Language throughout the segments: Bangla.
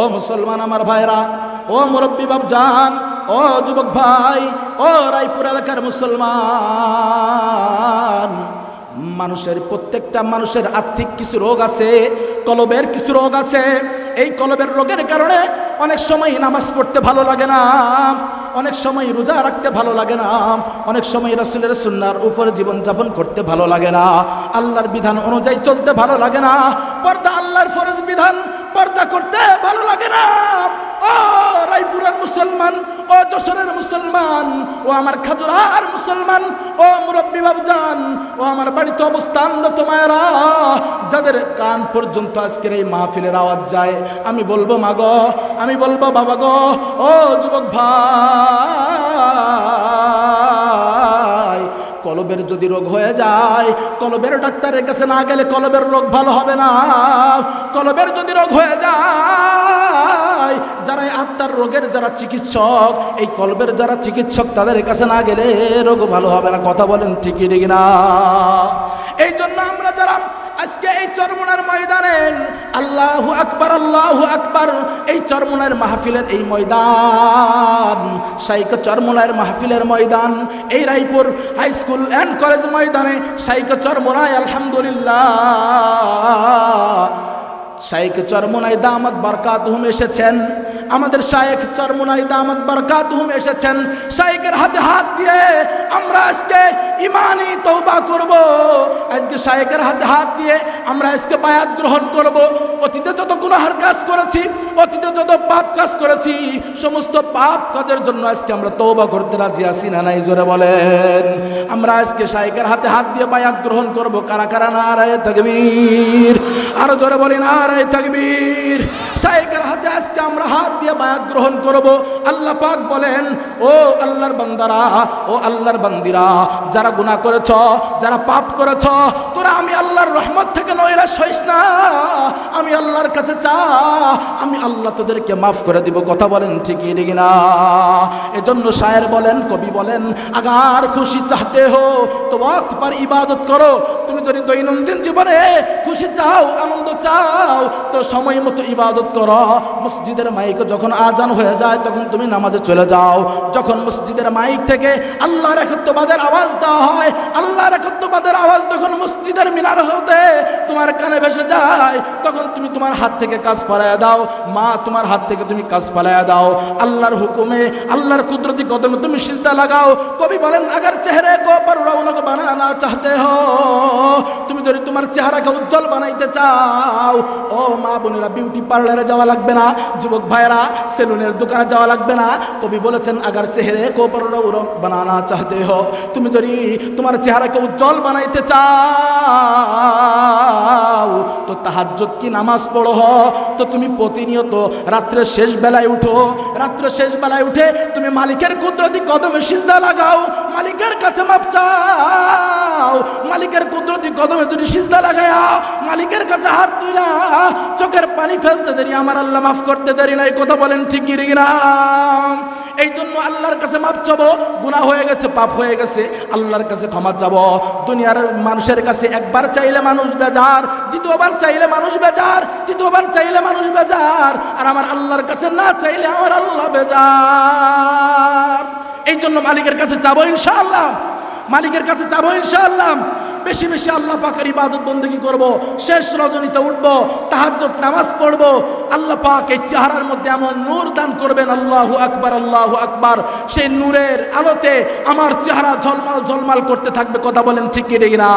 ও মুসলমান আমার ভাইরা, ও মুরব্বী বাবজান ও যুবক ভাই, ও রায়পুর এলাকার মুসলমান। মানুষের প্রত্যেকটা মানুষের আর্থিক কিছু রোগ আছে, কলবের কিছু রোগ আছে। এই কলবের রোগের কারণে অনেক সময় নামাজ পড়তে ভালো লাগে না, অনেক সময় রোজা রাখতে ভালো লাগে না, অনেক সময় রসুলের সুন্নার উপরে জীবনযাপন করতে ভালো লাগে না। আল্লাহর বিধান অনুযায়ী চলতে ভালো লাগে না, পর্দা আল্লাহর ফরজ বিধান, পর্দা করতে ভালো লাগে না। ও যশোরের মুসলমান, ও আমার খাজুরার মুসলমান, ও মুরব্বী বাবজান, ও আমার বাড়িতে অবস্থানরত মায়েরা, যাদের কান পর্যন্ত আজকের এই মাহফিলের আওয়াজ যায়, আমি বলব, মা গো, আমি বলব, বাবা গো, ও যুবক ভাই, কলবের যদি রোগ হয়ে যায়, কলবের ডাক্তারের কাছে না গেলে কলবের রোগ ভালো হবে না, কলবের যদি রোগ হয়ে যায় যারা আত্মার রোগের যারা চিকিৎসক, এই কলবের যারা চিকিৎসক তাদের কাছে না গেলে রোগ ভালো হবে না। কথা বলেন ঠিকই ঠিক না এই জন্য আমরা যারা আজকে এই চরমুনার ময়দানে, আল্লাহু আকবার আল্লাহু আকবার, এই চরমুনার মাহফিলের এই ময়দান সাইক চরমুনার মাহফিলের ময়দান, এই Raipur high school and college ময়দানে সাইক চরমুনায় আলহামদুলিল্লাহ শাইখ চরমুনাই দামত বারকাতুহুম এসেছেন। আমাদের শায়েখ চরমুনাই দামত বারকাতুহুম এসেছেন। শাইখের হাতে হাত দিয়ে আমরা আজকে ইমানি তৌবা করব। আজকে শায়েখের হাতে হাত দিয়ে আমরা আজকে বায়াত গ্রহণ করব। অতীতে যত গুনাহার কাজ করেছি, অতীতে যত পাপ কাজ করেছি, সমস্ত পাপ কাজের জন্য আজকে আমরা তৌবা করতে রাজি আছি না নাই? জোরে বলেন। আমরা আজকে শাইখের হাতে হাত দিয়ে বায়াত গ্রহণ করব। কারা কারা নারায় তাকবীর? আরও জোরে বলি নারায় তাকবীর। শাইখের হাতে আজকে আমরা হাত দিয়ে বায়াত গ্রহণ করব। আল্লাহ পাক বলেন, ও আল্লাহর বান্দারা, ও আল্লাহর বান্দিরা, যারা গুনাহ করেছ, যারা পাপ করেছ, তোরা আমি আল্লাহর রহমত থেকে নৈরাশ হইস না। আমি আল্লাহর কাছে চা, আমি আল্লাহ তোদেরকে মাফ করে দিব। কথা বলেন ঠিকই ঠিক না? এজন্য শায়ের বলেন, কবি বলেন, আগার খুশি চাহতে হো, তো ওয়াক্ত পার ইবাদত করো। তুমি যদি দৈনন্দিন জীবনে খুশি চাও, আনন্দ চাও তো সময় মতো ইবাদত করো। মসজিদের মাইক যখন আজান হয়ে যায়, তখন তুমি নামাজে চলে যাও। যখন মসজিদের মাইক থেকে আল্লাহর একত্ববাদের আওয়াজ দেওয়া হয়, আল্লাহর একত্ববাদের আওয়াজ যখন মসজিদের মিনার হতে তোমার কানে ভেসে যায়, তখন তুমি তোমার হাত থেকে কাজ পালায়া দাও। মা, তোমার হাত থেকে তুমি কাজ পালায়া দাও। আল্লাহর হুকুমে, আল্লাহর কুদরতি কদমে তুমি সিজদা লাগাও। কবি বলেন, আগার চেহারে কপার রওনক বানানা চাহতে হো। তুমি যদি তোমার চেহারাকে উজ্জ্বল বানাইতে চাও ও মা বোনেরা বিউটি পার্লারে যাওয়া লাগবে না। যুবক ভাইয়েরা সেলুনের দোকানে যাওয়া লাগবে না। কবি বলেছেন, আগার চেহারে কোপর বানানা চাহতে হো। তুমি যদি তোমার চেহারাকে উজ্জ্বল বানাইতে চা তো তাহাজ্জুদ কি নামাজ পড়ো তো তুমি প্রতিনিয়ত রাত্রে শেষ বেলায় উঠো। রাত্রে শেষ বেলায় উঠে তুমি মালিকের কুদরতি কদমে সিজদা লাগাও। মালিকের কাছে মাপ চাও। মালিকের কুদরতি কদমে যদি সিজদা লাগায়া মালিকের কাছে হাত তুইলা চোখের পানি ফেলতে দেরি, আমার আল্লাহ মাফ করতে দেরি নাই। কথা বলেন ঠিক না? এই জন্য আল্লাহর কাছে মাপ চাবো। গুনাহ হয়ে গেছে, পাপ হয়ে গেছে। আল্লাহর কাছে ক্ষমা চাবো। দুনিয়ার মানুষের কাছে একবার চাইলে মানুষ বেজার। দ্বিতীয়বার চাইলে মানুষ বেজার, তৃতীয়বার চাইলে মানুষ বেজার, আর আমার আল্লাহর কাছে না চাইলে আমার আল্লাহ বেজার। এই জন্য মালিকের কাছে যাব ইনশাআল্লাহ। মালিকের কাছে যাব ইনশাআল্লাহ। বেশি বেশি আল্লাহ পাকের ইবাদত বন্দী করব, শেষ রজনীতে উঠব, তাহাজ্জুদ নামাজ পড়ব। আল্লাহ পাক এই চেহারার মধ্যে এমন নূর দান করবেন, আল্লাহু আকবার আল্লাহু আকবার। সেই নূরের আলোতে আমার চেহারা ঝলমাল ঝলমাল করতে থাকবে, কথা বলেন ঠিক কি ঠিক না?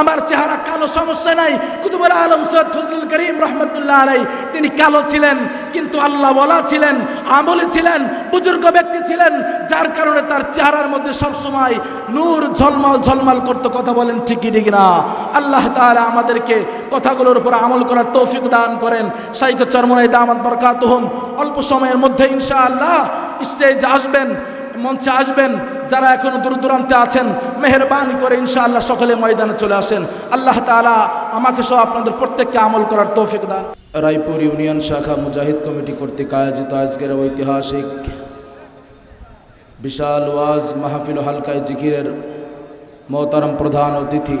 আমার চেহারা কালো, সমস্যা নাই। কুতুবুল আলম সৈয়দ ফজলুল করিম রহমতুল্লাহ আলাই তিনি কালো ছিলেন, কিন্তু আল্লাহ বলা ছিলেন, আমলে ছিলেন, বুজুর্গ ব্যক্তি ছিলেন, যার কারণে তার চেহারার মধ্যে সবসময় নূর ঝলমাল ঝলমাল করতে কথা বলেন ঠিকই ঠিক না? আল্লাহ তাআলা আমাদেরকে কথাগুলোর উপর আমল করার তৌফিক দান করেন। সাইক চরমনাই দামাত বরকাতুহুম। অল্প সময়ের মধ্যে ইনশাআল্লাহ স্টেজে আসবেন, মঞ্চে আসবেন, যারা এখনও দূর দূরান্তে আছেন, মেহরবানি করে ইনশাআল্লাহ সকলে ময়দানে চলে আসেন। আল্লাহ তালা আমাকে সহ আপনাদের প্রত্যেককে আমল করার তৌফিক দান। রায়পুর ইউনিয়ন শাখা মুজাহিদ কমিটি কর্তৃক আয়োজিত আজকের ঐতিহাসিক বিশাল ওয়াজ মাহফিল হালকায় জিকিরের মহতারম প্রধান অতিথি।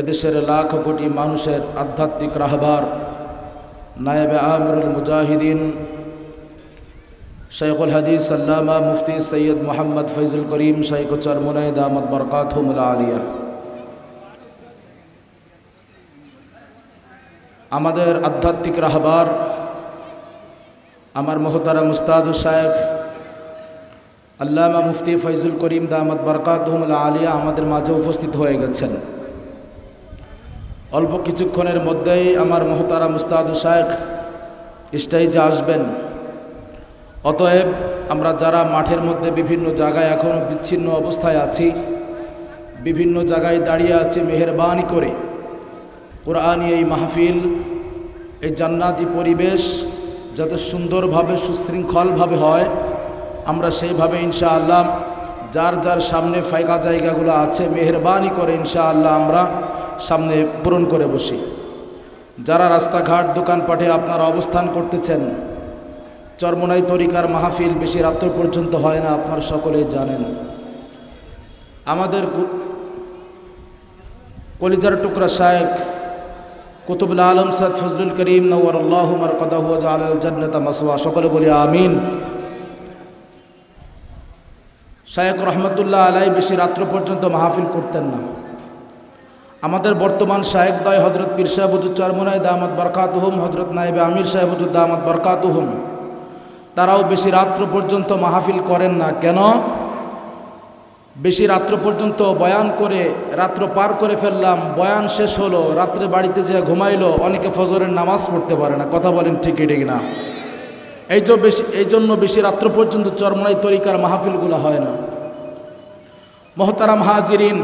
এদেশের লাখ কোটি মানুষের আধ্যাত্মিক রাহবার নায়েব আমিরুল মুজাহিদিন শেখুল হাদিস আল্লামা মুফতি সৈয়দ মোহাম্মদ ফৈজুল করিম শেখ চরমুনাই দামদ বরকাতহুমুল আলিয়া। আমাদের আধ্যাত্মিক রাহবার, আমার মহতারা মুস্তাদ শায়েখ আল্লামা মুফতি ফৈজুল করিম দামদ বরকাতহুমুল আলিয়া আমাদের মাঝে উপস্থিত হয়ে গেছেন। অল্প কিছুক্ষণের মধ্যেই আমার মহতারা মুস্তাদ শায়েখ স্টেজে আসবেন। অতএব আমরা যারা মাঠের মধ্যে বিভিন্ন জায়গায় এখনও বিচ্ছিন্ন অবস্থায় আছি, বিভিন্ন জায়গায় দাঁড়িয়ে আছি মেহরবানি করে, কোরআনী এই মাহফিল, এই জান্নাতি পরিবেশ যাতে সুন্দরভাবে, সুশৃঙ্খলভাবে হয় আমরা সেইভাবে ইনশাআল্লাহ যার যার সামনে ফায়কা জায়গাগুলো আছে, মেহরবানি করে ইনশাআল্লাহ আমরা সামনে পূরণ করে বসি। যারা রাস্তাঘাট, দোকানপাটে আপনারা অবস্থান করতেছেন, চরমনাই তরিকার মাহফিল বেশি রাত্র পর্যন্ত হয় না, আপনারা সকলেই জানেন। আমাদের কলিজার টুকরা শায়েক কুতুবুল আলম সদ ফজলুল করিম নওয়ারুল্লাহ মারকাদাহু জাল জান্নাতা মাসওয়া, সকলে বলি আমিন। শায়েক রহমতুল্লাহ আলাই বেশি রাত্র পর্যন্ত মাহফিল করতেন না। আমাদের বর্তমান শায়েক দয় হজরত পীর সাহেবুজুদ চরমনাই দামদ বরকাতুহুম হজরত নাইবে আমির সাহেবুজুদ দামদ বরকাতুহুম। তারাও বেশি রাত্র পর্যন্ত মাহফিল করেন না। কেন? বেশি রাত্র পর্যন্ত বয়ান করে, রাত্র পার করে ফেললাম, বয়ান শেষ হলো, রাত্রে বাড়িতে যে ঘুমাইলো, অনেকে ফজরের নামাজ পড়তে পারে না। কথা বলেন ঠিক ঠিক না এই যে বেশি এই জন্য বেশি রাত্র পর্যন্ত চরমনাই তরিকার মাহফিলগুলো হয় না। মহতারাম হাজিরিন,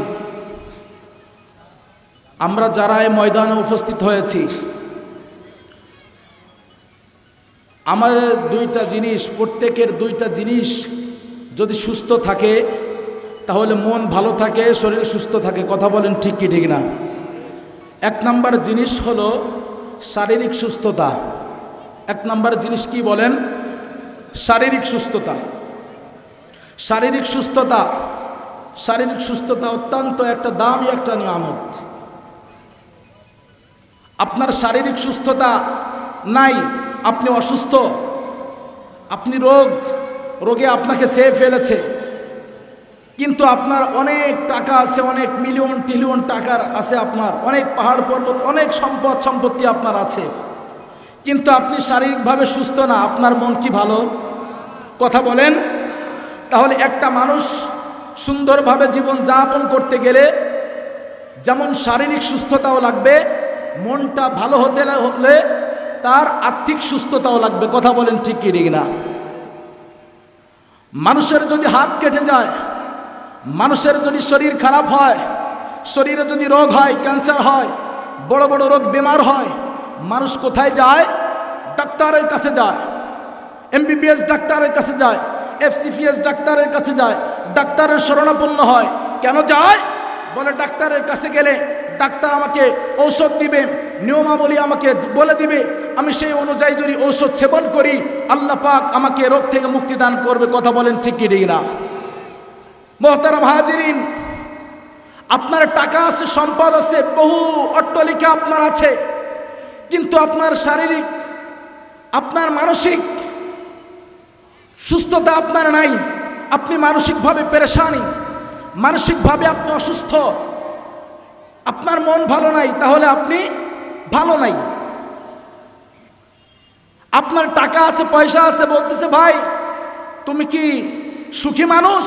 আমরা যারা এই ময়দানে উপস্থিত হয়েছি, আমার দুইটা জিনিস, প্রত্যেকের দুইটা জিনিস যদি সুস্থ থাকে, তাহলে মন ভালো থাকে, শরীর সুস্থ থাকে, কথা বলেন ঠিক কি ঠিক না? এক নাম্বার জিনিস হলো শারীরিক সুস্থতা। এক নাম্বার জিনিস কি বলেন? শারীরিক সুস্থতা। শারীরিক সুস্থতা শারীরিক সুস্থতা অত্যন্ত একটা দামি একটা নিয়ামত। আপনার শারীরিক সুস্থতা নাই, আপনি অসুস্থ, আপনি রোগ, রোগে আপনাকে সে ফেলেছে। কিন্তু আপনার অনেক টাকা আছে, অনেক মিলিয়ন, টিলিয়ন টাকার আছে আপনার, অনেক পাহাড় পর্বত, অনেক সম্পদ, সম্পত্তি আপনার আছে। কিন্তু আপনি শারীরিকভাবে সুস্থ না, আপনার মন কি ভালো? কথা বলেন। তাহলে একটা মানুষ সুন্দরভাবে জীবন যাপন করতে গেলে যেমন শারীরিক সুস্থতাও লাগবে, মনটা ভালো হতে হলে তার আর্থিক সুস্থতাও লাগবে। কথা বলেন ঠিক কি না? মানুষের যদি হাত কেটে যায়, মানুষের যদি শরীর খারাপ হয়, শরীরে যদি রোগ হয়, ক্যান্সার হয়, বড় বড় রোগ, বেমার হয়, মানুষ কোথায় যায়? ডাক্তারের কাছে যায়। এমবিবিএস ডাক্তারের কাছে যায় এফসিপিএস ডাক্তারের কাছে যায়। ডাক্তারের শরণাপন্ন হয়। কেন যায়? বলে, ডাক্তারের কাছে গেলে ডাক্তার আমাকে ঔষধ দিবে, নিয়মাবলী আমাকে বলে দিবে। আমি সেই অনুযায়ী যদি ঔষধ সেবন করি, আল্লাহ পাক আমাকে রোগ থেকে মুক্তি দান করবে। কথা বলেন ঠিক কি না? মোহতারাম হাজিরিন, আপনার টাকা আছে, সম্পদ আছে, বহু অট্টলিকা আপনার আছে। কিন্তু আপনার শারীরিক, আপনার মানসিক সুস্থতা আপনার নাই। আপনি মানসিকভাবে পেরেশানি, মানসিকভাবে আপনি অসুস্থ, আপনার মন ভালো নাই, তাহলে আপনি ভালো নাই। আপনার টাকা আছে, পয়সা আছে, বলতেছে, ভাই, তুমি কি সুখী মানুষ?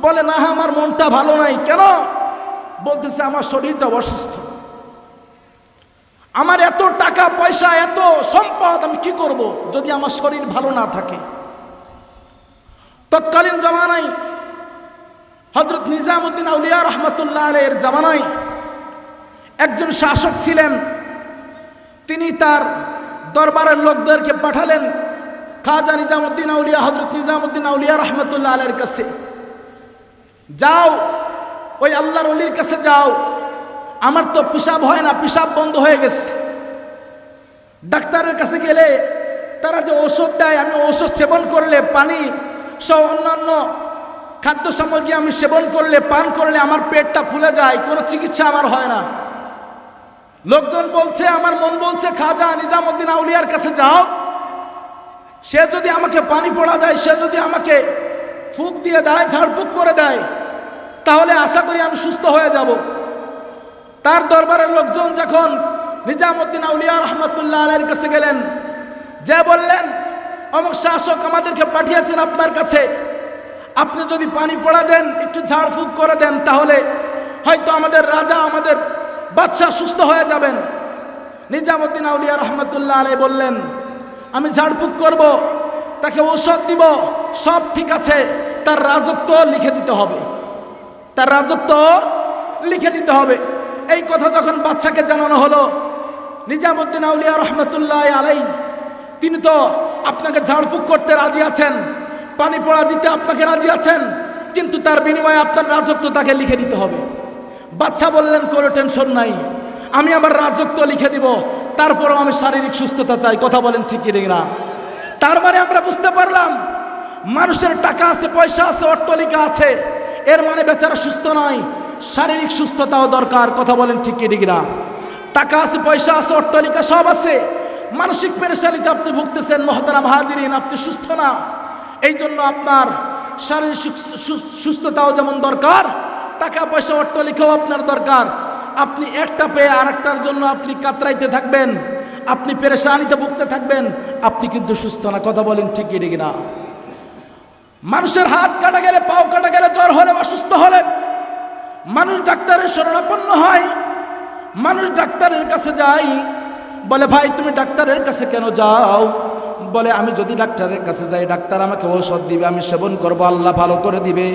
বলে, না, আমার মনটা ভালো নাই। কেন? বলতেছে, আমার শরীরটা অসুস্থ। আমার এত টাকা, পয়সা, এত সম্পদ, আমি কি করব যদি আমার শরীর ভালো না থাকে? তৎকালীন জামানায় হজরত নিজামুদ্দিন আউলিয়া রহমতুল্লাহ আলের জামানায় একজন শাসক ছিলেন। তিনি তার দরবারের লোকদেরকে পাঠালেন খাজা নিজামুদ্দিন আউলিয়া হজরত নিজামুদ্দিন আউলিয়া রহমতুল্লাহ আলের কাছে। যাও, ওই আল্লাহর অলির কাছে যাও। আমার তো পিসাব হয় না, পিসাব বন্ধ হয়ে গেছে। ডাক্তারের কাছে গেলে তারা যে ওষুধ দেয়, আমি ওষুধ সেবন করলে পানি সহ অন্যান্য খাদ্য সামগ্রী আমি সেবন করলে, পান করলে আমার পেটটা ফুলে যায়, কোনো চিকিৎসা আমার হয় না। লোকজন বলছে, আমার মন বলছে, খাজা নিজামুদ্দিন আউলিয়ার কাছে যাও। সে যদি আমাকে পানি পড়া দেয়, সে যদি আমাকে ফুক দিয়ে দেয়, ঝাড়ফুক করে দেয়, তাহলে আশা করি আমি সুস্থ হয়ে যাব। তার দরবারের লোকজন যখন নিজামুদ্দিন আউলিয়া রহমতুল্লাহ আলের কাছে গেলেন, যে বললেন অমুক শাসক আমাদেরকে পাঠিয়েছেন আপনার কাছে। আপনি যদি পানি পড়া দেন, একটু ঝাড়ফুঁক করে দেন, তাহলে হয়তো আমাদের রাজা, আমাদের বাদশাহ সুস্থ হয়ে যাবেন। নিজামুদ্দিন আউলিয়া রহমতুল্লাহ আলাই বললেন, আমি ঝাড়ফুঁক করব, তাকে ঔষধ দিব, সব ঠিক আছে, তার রাজত্ব লিখে দিতে হবে। তার রাজত্ব লিখে দিতে হবে। এই কথা যখন বাচ্চাকে জানানো হলো, নিজামুদ্দিন আউলিয়া রহমতুল্লাহ আলাই তিনি তো আপনাকে ঝাড়ফুঁক করতে রাজি আছেন, পানি পড়া দিতে আপনাকে রাজি আছেন, কিন্তু তার বিনিময়ে আপনার রাজত্ব তাকে লিখে দিতে হবে। বাচ্চা বললেন, কোনো টেনশন নাই, আমি আমার রাজত্ব লিখে দিব, তারপরও আমি শারীরিক সুস্থতা চাই, কথা বলেন ঠিকই না তার মানে আমরা বুঝতে পারলাম, মানুষের টাকা আছে, পয়সা আছে, অট্টলিকা আছে, এর মানে বেচারা সুস্থ নয়, শারীরিক সুস্থতাও দরকার, কথা বলেন ঠিক কি না টাকা আছে, পয়সা আছে, অট্টলিকা সব আছে মানসিক পেরেশানিতে আপনি ভুগতেছেন, মহতারাম হাজিরিন, আপনি সুস্থ না। এই জন্য আপনার শারীরিক সুস- সুস- সুস্থতাও যেমন দরকার টাকা পয়সা অট্টলিকাও আপনার দরকার। আপনি একটা পেয়ে আরেকটার জন্য আপনি কাতরাইতে থাকবেন, আপনি পেরেশানিতে ভুগতে থাকবেন, আপনি কিন্তু সুস্থ না। কথা বলেন ঠিক ঠিক না? মানুষের হাত কাটা গেলে, পাও কাটা গেলে জ্বর হলে, অসুস্থ হলে মানুষ ডাক্তারের শরণাপন্ন হয়। মানুষ ডাক্তারের কাছে যাই বলে, ভাই, তুমি ডাক্তারের কাছে কেন যাও? বলে, আমি যদি ডাক্তারের কাছে যাই, ডাক্তার আমাকে ঔষধ দিবে, আমি সেবন করব, আল্লাহ ভালো করে দিবে।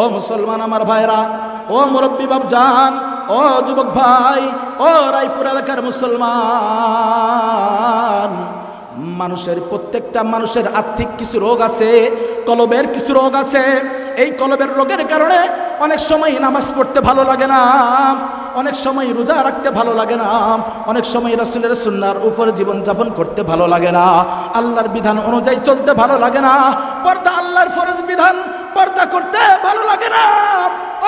ও মুসলমান আমার ভাইরা, ও মুরব্বী বাপ জান, ও যুবক ভাই, ও রায়পুর এলাকার মুসলমান, মানুষের প্রত্যেকটা মানুষের আর্থিক কিছু রোগ আছে, কলবের কিছু রোগ আছে এই কলবের রোগের কারণে অনেক সময় নামাজ পড়তে ভালো লাগে না, অনেক সময় রোজা রাখতে ভালো লাগে না, অনেক সময় রাসুলের সুন্নার উপর জীবন যাপন করতে ভালো লাগে না। আল্লাহর বিধান অনুযায়ী চলতে ভালো লাগে না, পর্দা আল্লাহর ফরজ বিধান, পর্দা করতে ভালো লাগে না।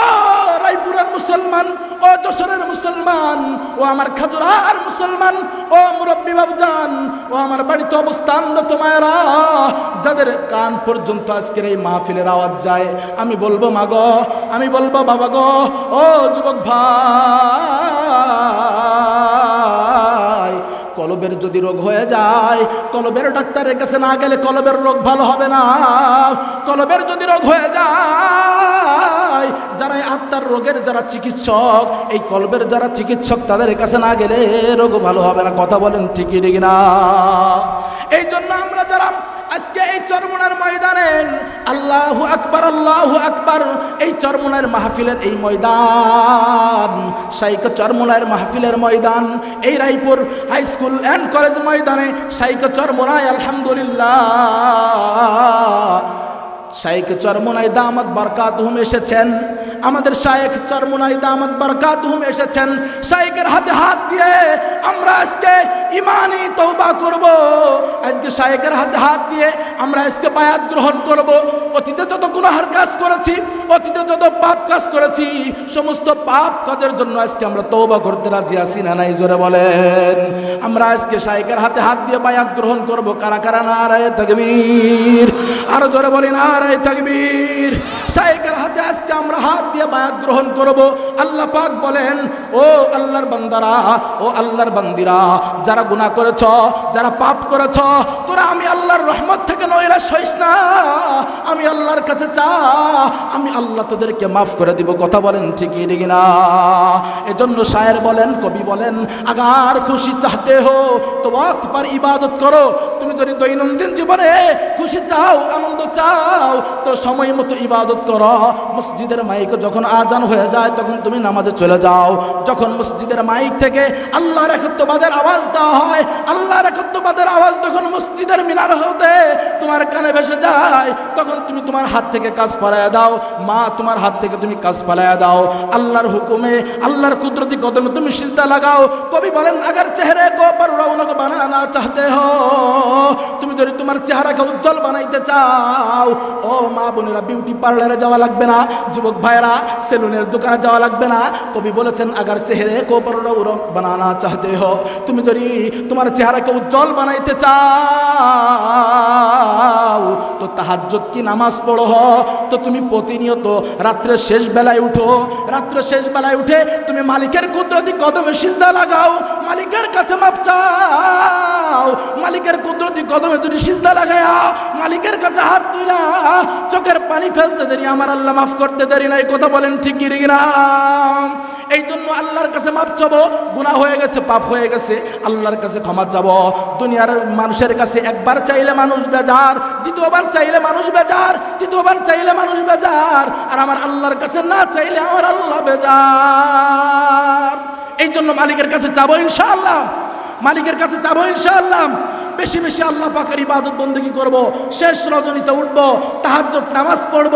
ও রায়পুরের মুসলমান, ও যশোরের মুসলমান, ও আমার খাজুরার মুসলমান, ও মুরব্বী বাবজান, ও আমার বাড়িতে অবস্থানরত মায়েরা, যাদের কান পর্যন্ত আজকের এই মাহফিলের আওয়াজ যায় আমি বলব, মা গো, আমি বলব, বাবা গো, ও যুবক ভাই, কলবের যদি রোগ হয়ে যায়, কলবের ডাক্তারের কাছে না গেলে কলবের রোগ ভালো হবে না। কলবের যদি রোগ হয়ে যায় যারা আত্মার রোগের যারা চিকিৎসক, এই কলবের যারা চিকিৎসক, তাদের কাছে না গেলে রোগ ভালো হবে না। কথা বলেন ঠিকই ঠিক না এই জন্য আমরা যারা আজকে এই চরমুনার ময়দানে, আল্লাহু আকবার আল্লাহু আকবার, এই চরমুনার মাহফিলের এই ময়দান সাইক চরমুনার মাহফিলের ময়দান, এই Raipur high school and college ময়দানে সাইক চরমুনায় আলহামদুলিল্লাহ শাইখ চরমুনাই দামত বারকাতুহুম এসেছেন। আমাদের শাইখ চরমুনাই দামত বারকাতুহুম এসেছেন। শাইখের হাতে হাত দিয়ে আমরা আজকে ইমানি তৌবা করব। আজকে শাইখের হাতে হাত দিয়ে আমরা আজকে বায়াত গ্রহণ করব। অতীতে যত গুনাহার কাজ করেছি, অতীতে যত পাপ কাজ করেছি, সমস্ত পাপ কাজের জন্য আজকে আমরা তৌবা করতে রাজি আছি না নাই? জোরে বলেন। আমরা আজকে শাইখের হাতে হাত দিয়ে বায়াত গ্রহণ করব। কারা কারা নারায় তাকবীর? আরও জোরে বলি নারায় তাকবীর। শাইখের হাতে আজকে আমরা হাত দিয়ে বায়াত গ্রহণ করব। আল্লাহ পাক বলেন, ও আল্লাহর বান্দারা, ও আল্লাহর বান্দিরা, যারা গুনাহ করেছ, যারা পাপ করেছ, তোরা আমি আল্লাহর রহমত থেকে নৈরাশ হইস না। আমি আল্লাহর কাছে চা, আমি আল্লাহ তোদেরকে মাফ করে দিব। কথা বলেন ঠিকই, ঠিক না? এজন্য শায়ের বলেন, কবি বলেন, আগার খুশি চাহতে হো, তো ওয়াক্ত পার ইবাদত করো। তুমি যদি দৈনন্দিন জীবনে খুশি চাও, আনন্দ চাও চাও তো সময় মতো ইবাদত কর। মসজিদের মাইক যখন আজান হয়ে যায়, তখন তুমি নামাজে চলে যাও। যখন মসজিদের মাইক থেকে আল্লাহর একত্ববাদের আওয়াজ দেওয়া হয়, আল্লাহর একত্ববাদের আওয়াজ যখন মসজিদের মিনার হতে তোমার কানে ভেসে যায়, তখন তুমি তোমার হাত থেকে কাজ পালায়া দাও। মা, তোমার হাত থেকে তুমি কাজ পালায়া দাও। আল্লাহর হুকুমে, আল্লাহর কুদরতি কদমে তুমি সিজদা লাগাও। কবি বলেন, আগার চেহারে কপার পর রৌনক বানানা চাহতে হো। তুমি যদি তোমার চেহারাকে উজ্জ্বল বানাইতে চাও ও মা বোনেরা বিউটি পার্লারে যাওয়া লাগবে না। যুবক ভাইয়েরা সেলুনের দোকানে যাওয়া লাগবে না। কবি বলেছেন, আগার চেহারে কোপর বানানা চাহতে হো। তুমি যদি তোমার চেহারাকে উজ্জ্বল বানাইতে চাও, তো তাহাজ্জত কি নামাজ পড়ো তো তুমি প্রতিনিয়ত রাত্রে শেষ বেলায় উঠো। রাত্রে শেষ বেলায় উঠে তুমি মালিকের কুদরতি কদমে সিজদা লাগাও। মালিকের কাছে মাপ চাও। মালিকের কুদরতি কদমে যদি সিজদা লাগায়া মালিকের কাছে হাত তুলা চোখের পানি ফেলতে দেরি, আমার আল্লাহ মাফ করতে দেরি নাই। কথা বলেন ঠিক কি না এই জন্য আল্লাহর কাছে মাপ চাবো, গুনাহ হয়ে গেছে, পাপ হয়ে গেছে, আল্লাহর কাছে ক্ষমা চাবো। দুনিয়ার মানুষের কাছে একবার চাইলে মানুষ বেজার, দ্বিতীয়বার চাইলে মানুষ বেজার, তৃতীয়বার চাইলে মানুষ বেজার, আর আমার আল্লাহর কাছে না চাইলে আমার আল্লাহ বেজার। এই জন্য মালিকের কাছে চাবো ইনশাআল্লাহ। মালিকের কাছে চাবো ইনশাআল্লাহ। বেশি বেশি আল্লাহ পাকের ইবাদত বন্দী করব, শেষ রজনীতে উঠব, তাহাজ্জুদ, নামাজ পড়ব।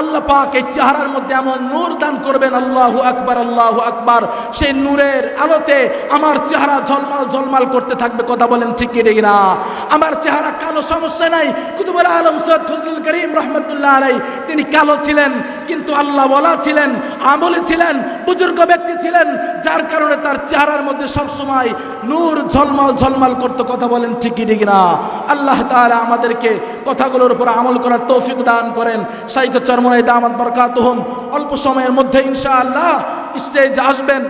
আল্লাহ পাক এই চেহারার মধ্যে এমন নূর দান করবেন, আল্লাহু আকবার আল্লাহু আকবার। সেই নূরের আলোতে আমার চেহারা ঝলমাল ঝলমাল করতে থাকবে, কথা বলেন ঠিক কি ঠিক না? আমার চেহারা কালো, সমস্যা নাই। কুতুবুল আলম সৈয়দ ফজলুল করিম রহমতুল্লাহ আলাই তিনি কালো ছিলেন, কিন্তু আল্লাহ বলা ছিলেন, আমলে ছিলেন, বুজুর্গ ব্যক্তি ছিলেন, যার কারণে তার চেহারার মধ্যে সবসময় নূর ঝলমাল, ঝলমল করতে কথা বলেন, ঠিকই ঠিক না। আল্লাহ তাহলে আমাদেরকে কথাগুলোর উপর আমল করার তৌফিক দান করেন। সাইকে চরমনাই দামাত হন অল্প সময়ের মধ্যে ইনশাআল্লাহ স্টেজ আসবেন।